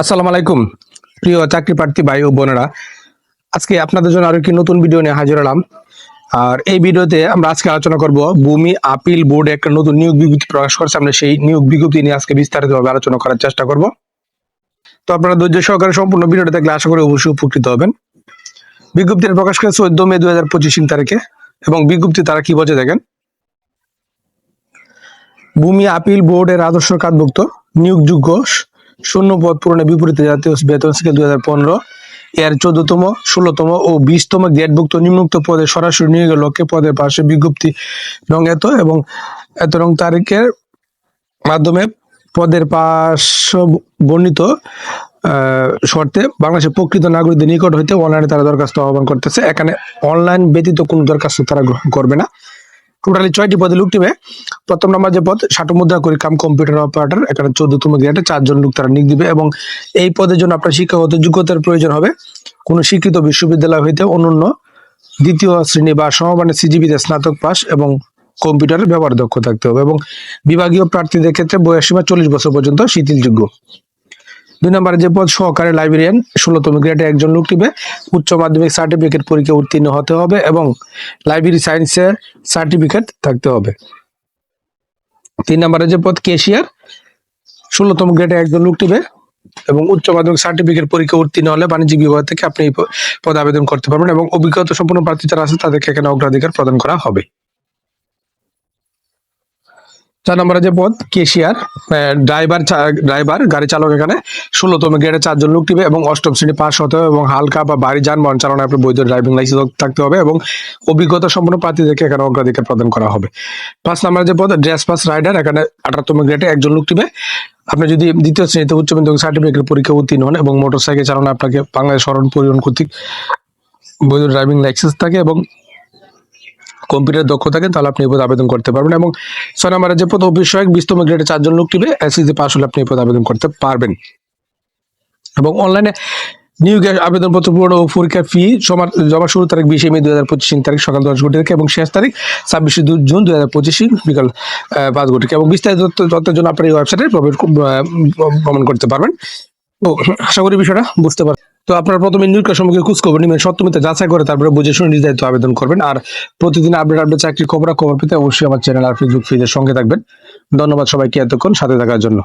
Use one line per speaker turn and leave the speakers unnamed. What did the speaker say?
আসসালামু আলাইকুম। প্রিয় চাকরি প্রার্থী ভাই ও বোনেরা, আজকে আপনাদের জন্য আরও একটি নতুন ভিডিও নিয়ে হাজির হলাম। আর এই ভিডিওতে আমরা আজকে আলোচনা করব ভূমি আপিল বোর্ডে একটা নতুন নিয়োগ বিজ্ঞপ্তি প্রকাশ করছে। আমরা সেই নিয়োগ বিজ্ঞপ্তি নিয়ে আজকে বিস্তারিতভাবে আলোচনা করার চেষ্টা করব। তো আপনারা ধৈর্য সহকারে সম্পূর্ণ ভিডিওটা দেখলে আশা করি অবশ্যই উপকৃত হবেন। বিজ্ঞপ্তিটা প্রকাশ করেছে চোদ্দ মে দুই হাজার পঁচিশ তারিখে এবং বিজ্ঞপ্তি তারা কি বলছে দেখেন। ভূমি আপিল বোর্ডের আদর্শ কার্ডভুক্ত নিয়োগযোগ্য শূন্য পদ পূরণের বিপরীতে জাতীয় বেতন স্কেল দুই হাজার পনেরো। এর চোদ্দতম, ষোলোতম ও বিশতম গ্রেডভুক্ত নিম্নোক্ত পদে সরাসরি নিয়োগের লক্ষ্যে পদের পাশে বিজ্ঞপ্তি রং এত এবং এত রং তারিখের মাধ্যমে পদের পাশ বর্ণিত শর্তে বাংলাদেশের প্রকৃত নাগরিকদের নিকট হইতে অনলাইনে তারা দরখাস্ত আহ্বান করতেছে। এখানে অনলাইন ব্যতীত কোনো দরখাস্ত তারা গ্রহণ করবে না। টোটালি ছয়টি পদে লোক প্রথম নম্বর যে পদ ষাট মুদ্রা করি কাম কম্পিউটার অপারেটর এখানে চোদ্দতম গ্রেডে চারজন লোক তারা নিয়োগ দিবে এবং এই পদের জন্য আপনার শিক্ষাগত যোগ্যতার প্রয়োজন হবে। কোনো শিক্ষিত বিশ্ববিদ্যালয় হইতে অনন্য দ্বিতীয় শ্রেণি বা সমমানের সিজিবিতে স্নাতক পাস এবং কম্পিউটারের ব্যবহার দক্ষ থাকতে হবে এবং বিভাগীয় প্রার্থীদের ক্ষেত্রে বয়সীমা চল্লিশ বছর পর্যন্ত শিথিলযোগ্য। দুই নম্বরে যে পদ সহকারী লাইব্রেরিয়ান ষোলোতম গ্রেডে একজন লোক টিবে উচ্চ মাধ্যমিক সার্টিফিকেট পরীক্ষা উত্তীর্ণ হতে হবে এবং লাইব্রেরি সায়েন্সের সার্টিফিকেট থাকতে হবে। তিন নম্বরে যে পদ কেশিয়ার ষোলোতম গ্রেডে একজন লোক টিবে এবং উচ্চ মাধ্যমিক সার্টিফিকেট পরীক্ষা উত্তীর্ণ হলে বাণিজ্যিক বিভাগ থেকে আপনি এই পদে আবেদন করতে পারবেন এবং অভিজ্ঞতা সম্পন্ন প্রার্থী যারা আছে তাদেরকে এখানে অগ্রাধিকার প্রদান করা হবে। চার নম্বরে যে পদ কেশিয়ার ড্রাইভার ড্রাইভার গাড়ি চালক এখানে। ষোলোতম গ্রেডে চারজন লোক টিবে এবং অষ্টম শ্রেণি পাশ হতে হবে এবং হালকা বা ভারী যানবাহন চালানো আপনার বৈধ ড্রাইভিং লাইসেন্স থাকতে হবে এবং অভিজ্ঞতা সম্পন্ন প্রার্থীদেরকে এখানে অগ্রাধিকার প্রদান করা হবে। পাঁচ নম্বরে যে পদ ড্রেস পাস রাইডার এখানে আঠারোতম গ্রেডে একজন লোক টিবে আপনি যদি দ্বিতীয় শ্রেণীতে উচ্চ মাধ্যমিক সার্টিফিকেট পরীক্ষা উত্তীর্ণ হন এবং মোটরসাইকেল চালানো আপনাকে বাংলাদেশ সড়ক পরিবহন কর্তৃক বৈধ ড্রাইভিং লাইসেন্স থাকে এবং কম্পিউটার দক্ষ থাকেন, তাহলে আপনি এই পদে আবেদন করতে পারবেন এবং ছয় নম্বরে যে পদ বিষয়ক বিশতম গ্রেডে চারজন লোক টিবে এসএসসি পাস হলে আপনি এই পদে আবেদন করতে পারবেন। এবং অনলাইনে নিয়োগের আবেদনপত্র পূরণ ও পরীক্ষার ফি জমা জমা শুরু তারিখ বিশে মে দু হাজার পঁচিশ, তারিখ সকাল দশ ঘটি থেকে এবং শেষ তারিখ ছাব্বিশে জুন দু হাজার পঁচিশ বিকাল পাঁচ ঘটি এবং বিস্তারিত তথ্য- তথ্যের জন্য আপনার এই ওয়েবসাইটে ভ্রমণ করতে পারবেন। তো আশা করি বিষয়টা বুঝতে পারবেন তো আপনার প্রথমে নিয়োগ সম্পর্কে খোঁজ খবর নেবেন সত্যমিতে যাচাই করে তারপরে বুঝে শুনে নির্ধারিত আবেদন করবেন। আর প্রতিদিন আপডেট আপডেট চাকরির খবর খবর পেতে অবশ্যই আমার চ্যানেল আর ফেসবুক পেজের সঙ্গে থাকবেন। ধন্যবাদ সবাইকে এতক্ষণ সাথে থাকার জন্য।